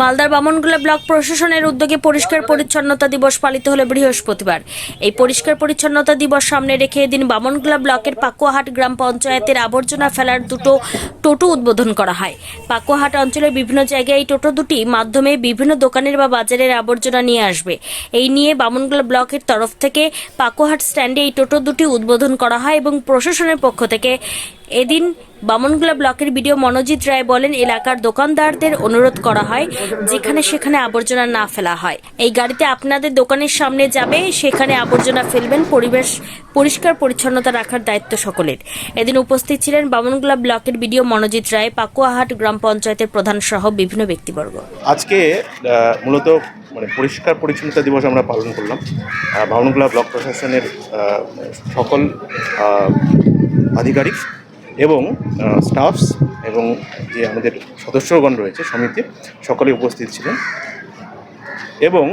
মালদার বামনগুলা ব্লক প্রশাসনের উদ্যোগে পরিষ্কার পরিচ্ছন্নতা দিবস পালিত হলো বৃহস্পতিবার। এই পরিষ্কার পরিচ্ছন্নতা দিবস সামনে রেখে এদিন বামনগুলা ব্লকের পাকুয়াহাট গ্রাম পঞ্চায়েতের আবর্জনা ফেলার দুটো টোটো উদ্বোধন করা হয়। পাকুয়াহাট অঞ্চলের বিভিন্ন জায়গায় এই টোটো দুটি মাধ্যমে বিভিন্ন দোকানের বা বাজারের আবর্জনা নিয়ে আসবে। এই নিয়ে বামনগুলা ব্লকের তরফ থেকে পাকুয়াহাট স্ট্যান্ডে এই টোটো দুটি উদ্বোধন করা হয় এবং প্রশাসনের পক্ষ থেকে এদিন বামনগুলা ব্লকের বিডিও মনোজিৎ রায় বলেন, এলাকার দোকানদারদের অনুরোধ করা হয়, যেখানে সেখানে আবর্জনা না ফেলা হয়। এই গাড়িতে আপনাদের দোকানের সামনে যাবে, সেখানে আবর্জনা ফেলবেন, পরিবেশ পরিষ্কার পরিচ্ছন্নতা রাখার দায়িত্ব সকলের। এদিন উপস্থিত ছিলেন বামনগোলা ব্লকের বিডিও মনোজিৎ রায়, পাকুয়াহাট গ্রাম পঞ্চায়েতের প্রধান সহ বিভিন্ন ব্যক্তিবর্গ। আজকে মূলত মানে পরিষ্কার পরিচ্ছন্নতা দিবস আমরা পালন করলাম। বামনগোলা ব্লক প্রশাসনের সকল আধিকারিক এবং স্টাফস এবং যে আমাদের সদস্যগণ রয়েছে, সমিতি, সকলে উপস্থিত ছিলেন। এবং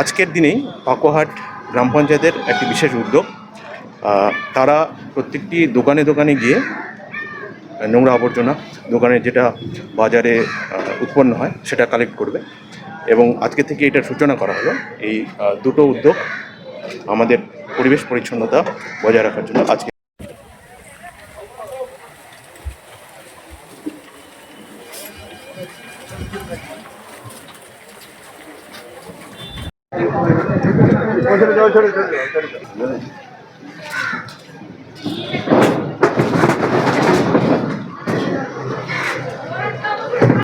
আজকের দিনেই পাকোহাট গ্রাম পঞ্চায়েতের একটি বিশেষ উদ্যোগ তারা প্রত্যেকটি দোকানে দোকানে গিয়ে, নোংরা আবর্জনা দোকানে যেটা বাজারে উৎপন্ন হয়, সেটা কালেক্ট করবে। এবং আজকে থেকে এটার সূচনা করা হলো, এই দুটো উদ্যোগ আমাদের পরিবেশ পরিচ্ছন্নতা বজায় রাখার জন্য আজকে 저리 저리 저리 저리 저리